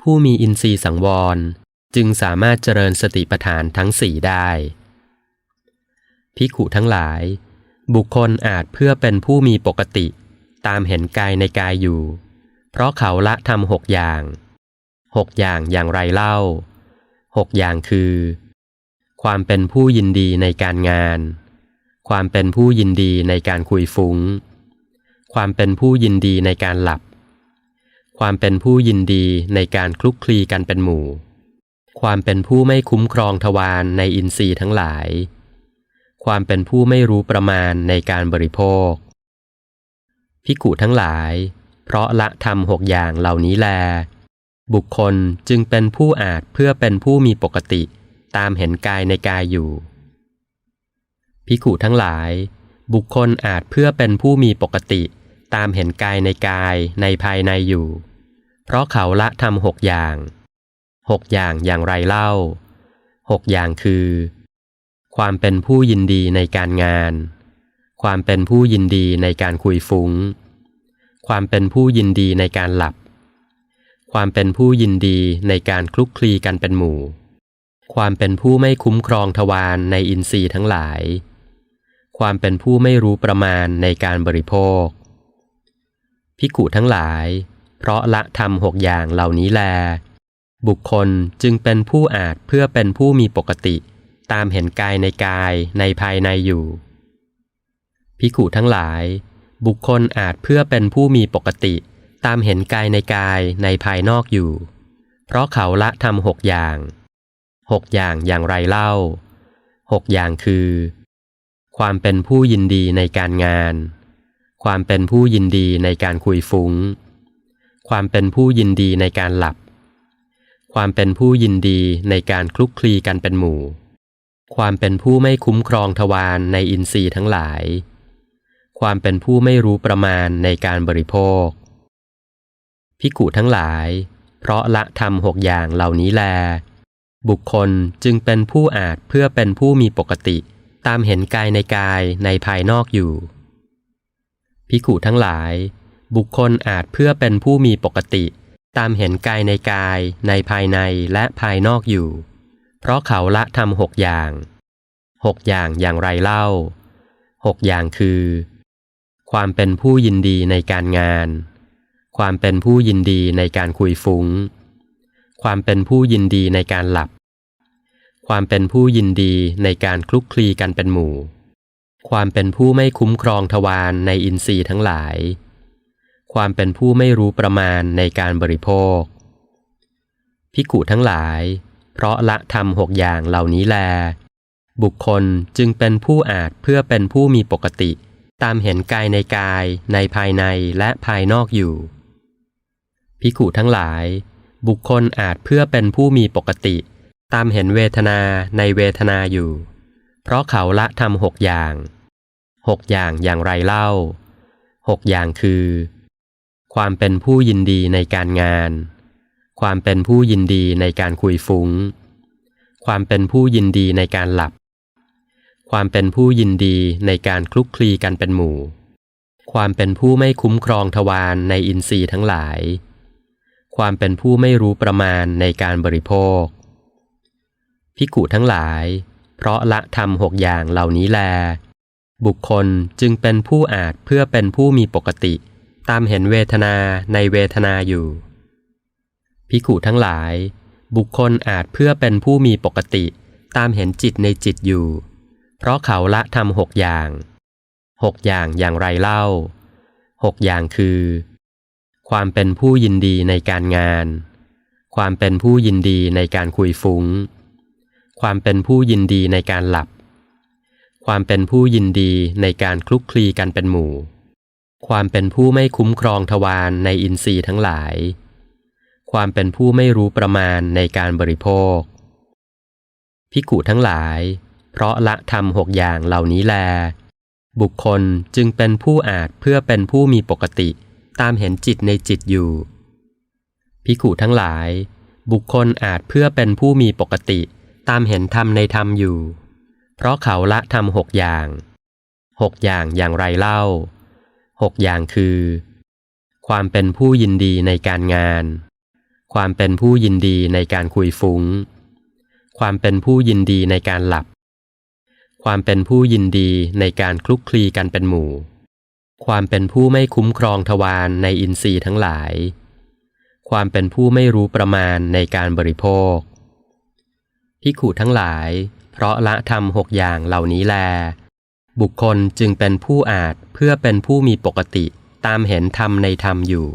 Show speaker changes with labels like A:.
A: ผู้มีอินทรีย์สังวร จึงสามารถเจริญสติปัฏฐานทั้งสี่ได้ภิกขุทั้งหลาย บุคคลอาจเพื่อเป็นผู้มีปกติ ตามเห็นกายในกายอยู่ เพราะเขาละทำหกอย่างหกอย่างอย่างไรเล่าหกอย่างคือ ความเป็นผู้ยินดีในการงาน ความเป็นผู้ยินดีในการคุยฟุ้ง ความเป็นผู้ยินดีในการหลับ ความเป็นผู้ยินดีในการคลุกคลีกันเป็นหมู่ ความเป็นผู้ไม่คุ้มครองทวารในอินทรีย์ทั้งหลาย ความเป็นผู้ไม่รู้ประมาณในการบริโภค พิกุทั้งหลาย เพราะละทำหกอย่างเหล่านี้แล บุคคลจึงเป็นผู้อาจเพื่อเป็นผู้มีปกติตามเห็นกายในกายอยู่ พิกุทั้งหลาย บุคคลอาจเพื่อเป็นผู้มีปกติตามเห็นกายในกายในภายในอยู่ เพราะเขาละทำหกอย่างหกอย่างอย่างไรเล่าหกอย่างคือ ความเป็นผู้ยินดีในการงาน ความเป็นผู้ยินดีในการคุยฟุ้ง ความเป็นผู้ยินดีในการหลับ ความเป็นผู้ยินดีในการคลุกคลีกันเป็นหมู่ ความเป็นผู้ไม่คุ้มครองทวารในอินทรีย์ทั้งหลาย ความเป็นผู้ไม่รู้ประมาณในการบริโภค พิกุทั้งหลาย เพราะละทำหกอย่างเหล่านี้แล บุคคลจึงเป็นผู้อาจเพื่อเป็นผู้มีปกติ ตามเห็นกายในกายในภายในอยู่พิกุทั้งหลาย บุคคลอาจเพื่อเป็นผู้มีปกติ ตามเห็นกายในกายในภายนอกอยู่ เพราะเขาละทำหกอย่างหกอย่างอย่างไรเล่าหกอย่างคือ ความเป็นผู้ยินดีในการงาน ความเป็นผู้ยินดีในการคุยฟุ้ง ความเป็นผู้ยินดีในการหลับ ความเป็นผู้ยินดีในการคลุกคลีกันเป็นหมู่ ความเป็นผู้ไม่คุ้มครองทวารในอินทรีย์ทั้งหลาย ความเป็นผู้ไม่รู้ประมาณในการบริโภค พิกุทั้งหลาย เพราะละทำหกอย่างเหล่านี้แล บุคคลจึงเป็นผู้อาจเพื่อเป็นผู้มีปกติ ตามเห็นกายในกายในภายนอกอยู่พิกุทั้งหลาย บุคคลอาจเพื่อเป็นผู้มีปกติ ตามเห็นกายในกาย ในภายในและภายนอกอยู่ เพราะเขาละทำหกอย่างหกอย่างอย่างไรเล่าหกอย่างคือ ความเป็นผู้ยินดีในการงาน ความเป็นผู้ยินดีในการคุยฟุ้ง ความเป็นผู้ยินดีในการหลับ ความเป็นผู้ยินดีในการคลุกคลีกันเป็นหมู่ ความเป็นผู้ไม่คุ้มครองทวารในอินทรีย์ทั้งหลาย ความเป็นผู้ไม่รู้ประมาณในการบริโภค พิกุทั้งหลาย เพราะละทำหกอย่างเหล่านี้แล บุคคลจึงเป็นผู้อาจเพื่อเป็นผู้มีปกติ ตามเห็นกายในกายในภายในและภายนอกอยู่ พิกุทั้งหลาย บุคคลอาจเพื่อเป็นผู้มีปกติ ตามเห็นเวทนาในเวทนาอยู่ เพราะเขาละทำหกอย่างหกอย่างอย่างไรเล่าหกอย่างคือ ความเป็นผู้ยินดีในการงาน ความเป็นผู้ยินดีในการคุยฟุ้ง ความเป็นผู้ยินดีในการหลับ ความเป็นผู้ยินดีในการคลุกคลีกันเป็นหมู่ ความเป็นผู้ไม่คุ้มครองทวารในอินทรีย์ทั้งหลาย ความเป็นผู้ไม่รู้ประมาณในการบริโภค พิกุทั้งหลาย เพราะละทำหกอย่างเหล่านี้แล บุคคลจึงเป็นผู้อาจเพื่อเป็นผู้มีปกติ ตามเห็นเวทนาในเวทนาอยู่ พิกุทั้งหลาย บุคคลอาจเพื่อเป็นผู้มีปกติ ตามเห็นจิตในจิตอยู่ เพราะเขาละทำหกอย่างหกอย่างอย่างไรเล่าหกอย่างคือ ความเป็นผู้ยินดีในการงาน ความเป็นผู้ยินดีในการคุยฟุ้ง ความเป็นผู้ยินดีในการหลับ ความเป็นผู้ยินดีในการคลุกคลีกันเป็นหมู่ ความเป็นผู้ไม่คุ้มครองทวารในอินทรีย์ทั้งหลาย ความเป็นผู้ไม่รู้ประมาณในการบริโภค พิกุทั้งหลาย เพราะละทำหกอย่างเหล่านี้แล บุคคลจึงเป็นผู้อาจเพื่อเป็นผู้มีปกติตามเห็นจิตในจิตอยู่ พิกุทั้งหลาย บุคคลอาจเพื่อเป็นผู้มีปกติตามเห็นธรรมในธรรมอยู่ เพราะเขาละทำหกอย่างหกอย่างอย่างไรเล่า หกอย่างคือ ความเป็นผู้ยินดีในการงาน ความเป็นผู้ยินดีในการคุยฟุ้ง ความเป็นผู้ยินดีในการหลับ ความเป็นผู้ยินดีในการคลุกคลีกันเป็นหมู่ ความเป็นผู้ไม่คุ้มครองทวารในอินทรีย์ทั้งหลาย ความเป็นผู้ไม่รู้ประมาณในการบริโภคพิขุทั้งหลาย เพราะละธรรมหกอย่างเหล่านี้แล บุคคลจึงเป็นผู้อาจเพื่อเป็นผู้มีปกติ ตามเห็นธรรมในธรรมอยู่